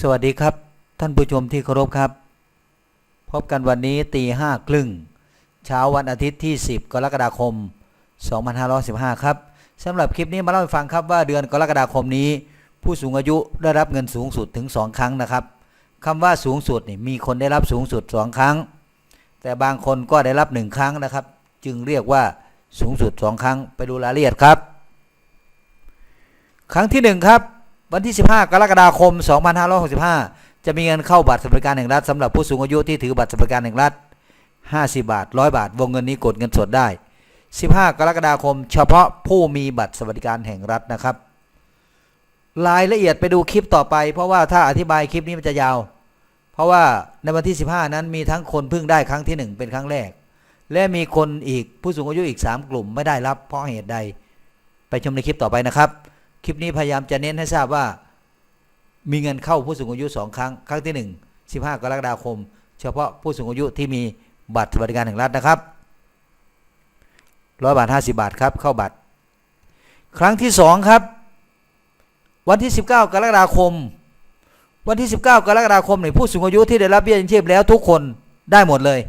สวัสดีครับ ท่านผู้ชมที่เคารพครับ พบกันวันนี้ตีห้าครึ่งเช้าวันอาทิตย์ที่ 10 กรกฎาคม 2515 ครับสำหรับคลิปนี้มาเล่าให้ฟังครับว่าเดือนกรกฎาคมนี้ ผู้สูงอายุได้รับเงินสูงสุดถึง 2 ครั้งนะครับคำว่าสูงสุดนี่มีคนได้รับสูงสุด 2 ครั้ง แต่บางคนก็ได้รับ 1 ครั้งนะครับ จึงเรียกว่าสูงสุด 2 ครั้งไปดูรายละเอียดครับ ครั้งที่ 1 ครับ วันที่ 15 กรกฎาคม 2565 จะมีเงินเข้าบัตรสวัสดิการแห่งรัฐสำหรับผู้สูงอายุที่ถือบัตรสวัสดิการแห่งรัฐ 50 บาท 100 บาท วงเงินนี้กดเงินสดได้ 15 กรกฎาคม เฉพาะผู้มีบัตรสวัสดิการแห่งรัฐนะครับ รายละเอียดไปดูคลิปต่อไป เพราะว่าถ้าอธิบายคลิปนี้มันจะยาว เพราะว่าในวันที่ 15 นั้นมีทั้งคนเพิ่งได้ครั้งที่ 1 เป็นครั้งแรก และมีคนอีกผู้สูงอายุอีก 3 กลุ่มไม่ได้รับเพราะเหตุใด ไปชมในคลิปต่อไปนะครับ คลิปนี้พยายามจะเน้นให้ทราบว่า มีเงินเข้าผู้สูงอายุ2ครั้ง ครั้งที่1 15กรกฎาคม เฉพาะผู้สูงอายุที่มีบัตรสวัสดิการแห่งรัฐนะครับร้อยบาท50บาทครับเข้าบัตร ครั้งที่2ครับ วันที่19กรกฎาคม วันที่19กรกฎาคมเนี่ยผู้สูงอายุที่ได้รับเบี้ยยังชีพแล้วทุกคนได้หมดเลย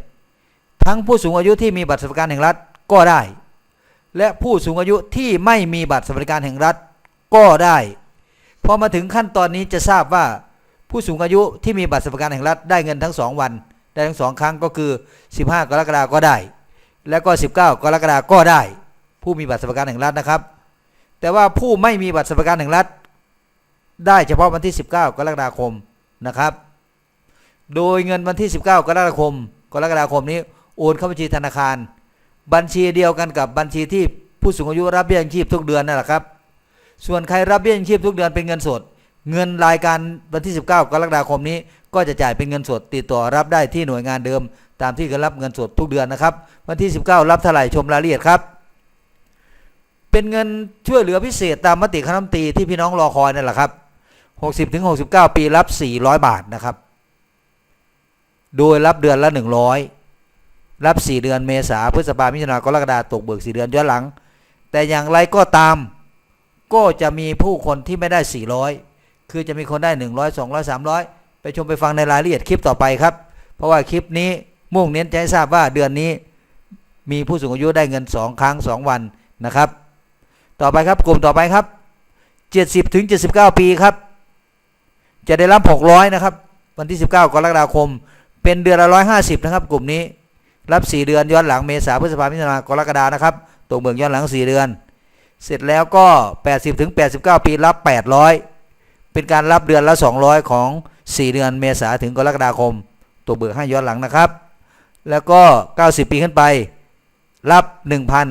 ทั้งผู้สูงอายุที่มีบัตรสวัสดิการแห่งรัฐก็ได้ และผู้สูงอายุที่ไม่มีบัตรสวัสดิการแห่งรัฐ ก็ได้พอมาถึงขั้นตอนนี้จะทราบว่าผู้สูงอายุที่มีบัตรสวัสดิการแห่งรัฐได้เงินทั้งสองวัน ได้ทั้งสองครั้งก็คือ 15 กรกฎาคมก็ได้ แล้วก็ 19 กรกฎาคมก็ได้ ผู้มีบัตรสวัสดิการแห่งรัฐนะครับ แต่ว่าผู้ไม่มีบัตรสวัสดิการแห่งรัฐ ได้เฉพาะวันที่ 19 กรกฎาคมนะครับ โดยเงินวันที่ 19 กรกฎาคม กรกฎาคมนี้โอนเข้าบัญชีธนาคาร บัญชีเดียวกันกับบัญชีที่ผู้สูงอายุรับเบี้ยยังชีพทุกเดือนนั่นแหละครับ ส่วนใครรับเบี้ยยังชีพทุกเดือนเป็นเงินสด เงินรายการวันที่ 19 กรกฎาคมนี้ ก็จะจ่ายเป็นเงินสดติดต่อรับได้ที่หน่วยงานเดิม ตามที่เคยรับเงินสดทุกเดือนนะครับ วันที่ 19 รับเท่าไหร่ชมรายละเอียดครับ เป็นเงินช่วยเหลือพิเศษตามมติคณะรัฐมนตรีที่พี่น้องรอคอยนั่นแหละครับ 60ถึง69 ปีรับ 400 บาทนะครับ โดยรับเดือนละ 100 รับ 4 เดือนเมษาพฤษภามิถุนากรกฎาตกเบิก 4 เดือนย้อนหลัง แต่อย่างไรก็ตาม ก็จะมีผู้คนที่ไม่ได้ 400 คือจะมีคนได้ 100 200 300 ไปชมไปฟังในรายละเอียดคลิปต่อไปครับ เพราะว่าคลิปนี้มุ่งเน้นจะให้ทราบว่าเดือนนี้ มีผู้สูงอายุได้เงิน 2 ครั้ง 2 วันนะครับ ต่อไปครับกลุ่มต่อไปครับ 70ถึง79 ปีครับ จะได้รับ 600 นะครับ วันที่ 19 กรกฎาคม เป็นเดือนละ150 นะครับ กลุ่มนี้รับ 4 เดือนย้อนหลังเมษาพฤษภามิถุนากรกฎานะครับตกเบิกย้อนหลัง 4 เดือน เสร็จแล้วก็ 80ถึง89 ปีรับ 800 เป็นการรับเดือนละ 200 ของ 4 เดือนเมษาถึงกรกฎาคมตกเบิกให้ย้อนหลังนะครับ แล้วก็ 90 ปีขึ้นไป รับ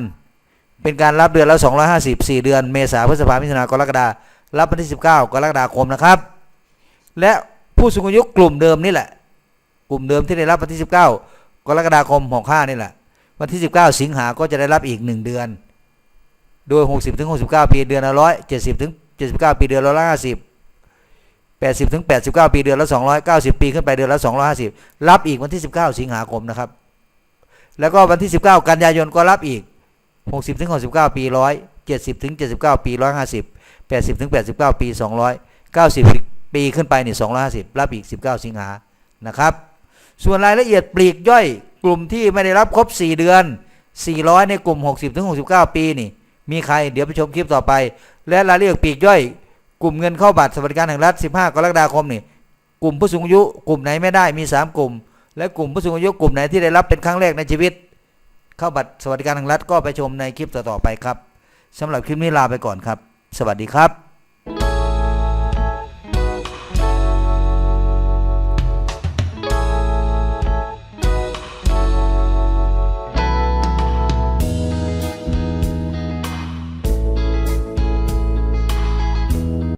1,000 เป็นการรับเดือนละ 250 4 เดือนเมษาพฤษภามิถุนากรกฎารับวันที่ 19 กรกฎาคมนะครับ และผู้สูงอายุกลุ่มเดิมนี่แหละ กลุ่มเดิมที่ได้รับวันที่ 19 กรกฎาคม65นี่แหละ วันที่ 19 สิงหาก็จะได้รับอีก 1 เดือน โดย 60ถึง69 ปีเดือนละร้อย70ถึง79 ปีเดือนละ150 80ถึง89 ปีเดือนละ290 ปีขึ้นไปเดือนละ250 รับอีกวันที่ 19 สิงหาคมนะครับ แล้วก็วันที่ 19 กันยายนก็รับอีก 60ถึง69 ปี100 70ถึง79 ปี 150 80ถึง89 ปี 200 90 ปีขึ้นไปนี่250 รับอีก 19 สิงหานะครับ ส่วนรายละเอียดปลีกย่อยกลุ่มที่ไม่ได้รับครบ 4 เดือน 400 ในกลุ่ม 60ถึง69 ปีนี่ มีใคร เดี๋ยวไปชมคลิปต่อไป และรายละเอียดปีกย่อย กลุ่มเงินเข้าบัตรสวัสดิการแห่งรัฐ 15 กรกฎาคมนี่กลุ่มผู้สูงอายุ กลุ่มไหนไม่ได้มี 3 กลุ่ม และกลุ่มผู้สูงอายุกลุ่มไหนที่ได้รับเป็นครั้งแรกในชีวิต เข้าบัตรสวัสดิการแห่งรัฐก็ไปชมในคลิปต่อๆไปครับสำหรับคลิปนี้ลาไปก่อนครับ สวัสดีครับ